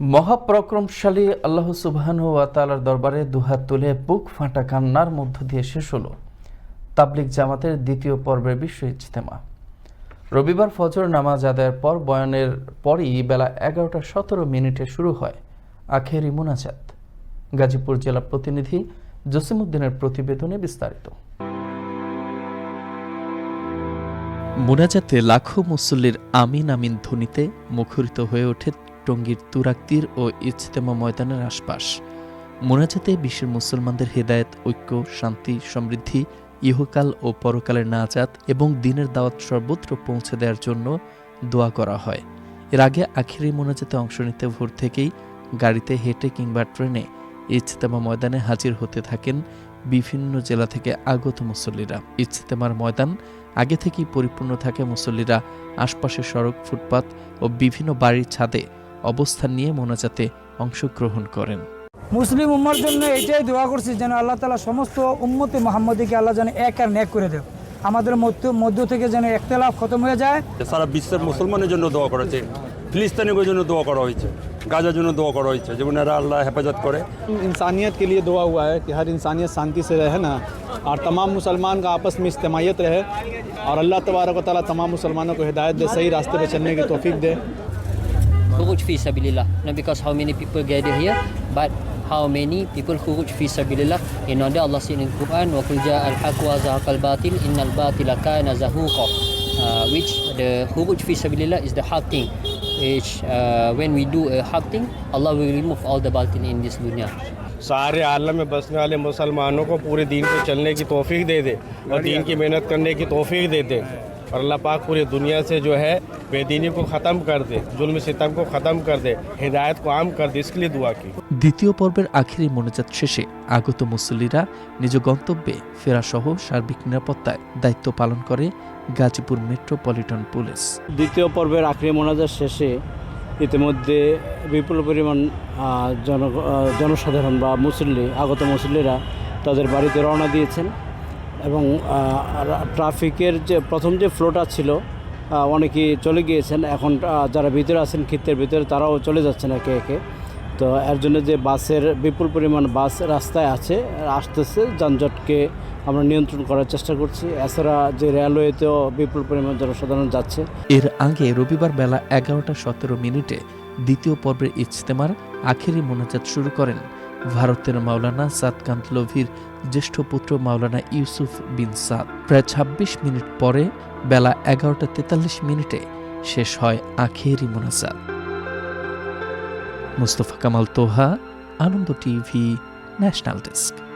মহাপরাক্রমশালী আল্লাহ সুবহান ওয়া তাআলার দরবারে দুহাত তুলে বুক ফাঁটা কান্নার মধ্য দিয়ে শেষ হলো তাবলিগ জামাতের দ্বিতীয় পর্বের বিশ্ব ইজতেমা। রবিবার ফজর নামাজ আদায়ের পর বয়ানের পরই বেলা এগারোটা সতেরো মিনিটে শুরু হয় আখেরি মোনাজাত। গাজীপুর জেলা প্রতিনিধি জসিমউদ্দিনের প্রতিবেদনে বিস্তারিত। মোনাজাতে লাখো মুসল্লির আমিন আমিন ধ্বনিতে মুখরিত হয়ে ওঠে টঙ্গীর তুরাক্তির ও ইজতেমা ময়দানের আশপাশ। মোনাজাতে বিশ্বের মুসলমানদের হেদায়েত, ঐক্য, শান্তি, সমৃদ্ধি, ইহকাল ও পরকালের নাজাত এবং দিনের দাওয়াত সর্বত্র পৌঁছে দেওয়ার জন্য দোয়া করা হয়। এর আগে আখিরি মোনাজাতে অংশ নিতে ভোর থেকেই গাড়িতে হেঁটে কিংবা ট্রেনে ইজতেমা ময়দানে হাজির হতে থাকেন বিভিন্ন জেলা থেকে আগত মুসল্লিরা। ইজতেমার ময়দান আগে থেকেই পরিপূর্ণ থাকে মুসল্লিরা। আশপাশের সড়ক, ফুটপাত ও বিভিন্ন বাড়ির ছাদে অবস্থান নিয়ে মোনাজাতে অংশগ্রহণ করেন মুসলিম উম্মার জন্য এটাই দোয়া করছি যেন আল্লাহ তালা সমস্ত উম্মতে মোহাম্মদীকে আল্লাহ যেন এক আর ন্যাক করে দেয় আমাদের মধ্য মধ্য থেকে যেন একতলাফ খতম হয়ে যায় সারা বিশ্বের মুসলমানের জন্য দোয়া করেছে ফিলিস্তিনের জন্য দোয়া করা হয়েছে গাজার জন্য দোয়া করা হয়েছে যেমন এরা আল্লাহ হেফাজত করে इंसानियत के लिए दुआ हुआ है कि हर इंसानियत शांति से रहे ना और तमाम मुसलमान का आपस में इज्तमाहीत रहे और अल्लाह तबारक व ताली तमाम मुसलमानों को हिदायत दे सही रास्ते पर चलने की तौफीक दे Khuruj fi sabilillah not because how many people gather here but how many people khuruj fi sabilillah in order Allah said in the Quran wa qul jaa al haqq wa zahaqa al batil innal batila kana zahuqa uh, which the khuruj fi sabilillah is the haq thing which uh, when we do a haq thing Allah will remove all the batil in this dunya सारे आलम में बसने वाले मुसलमानों को पूरे दीन पे चलने की तौफीक दे दे और दीन की मेहनत करने की तौफीक दे दे और अल्लाह पाक पूरी दुनिया से जो है बेदीनी को ख़त्म कर दे जुल्म सितम को ख़त्म कर दे हिदायत को आम कर दे इसके लिए दुआ की দ্বিতীয় পর্বের আখেরি মোনাজাত শেষে আগত মুসল্লিরা নিজ গন্তব্যে ফেরাসহ সার্বিক নিরাপত্তায় দায়িত্ব পালন করে গাজীপুর মেট্রোপলিটন পুলিশ দ্বিতীয় পর্বের আখরি মোনাজাত শেষে ইতিমধ্যে বিপুল পরিমাণ আহ, জন আহ, জনসাধারণ বা মুসল্লি আগত মুসল্লিরা তাদের বাড়িতে রওনা দিয়েছেন এবং ট্রাফিকের যে প্রথম যে ফ্লোটা ছিল অনেকেই চলে গিয়েছেন। এখন যারা ভিতরে আছেন ক্ষেত্রের ভিতরে, তারাও চলে যাচ্ছেন একে একে। তো এর জন্য যে বাসের বিপুল পরিমাণ বাস রাস্তায় আছে, আসতেছে, যানজটকে আমরা নিয়ন্ত্রণ করার চেষ্টা করছি। এছাড়া যে রেলওয়েতেও বিপুল পরিমাণ জনসাধারণ যাচ্ছে। এর আগে রবিবার বেলা এগারোটা সতেরো মিনিটে দ্বিতীয় পর্বের ইজতেমার আখেরি মোনাজাত শুরু করেন। ভারতের মাওলানা সাদকান্ত লোভির জ্যেষ্ঠ পুত্র মাওলানা ইউসুফ বিন সাদ। প্রায় ২৬ মিনিট পরে বেলা এগারোটা তেতাল্লিশ মিনিটে শেষ হয় আখেরি মোনাজাত। Mustafa Kamal Toha, Ananda TV, national desk.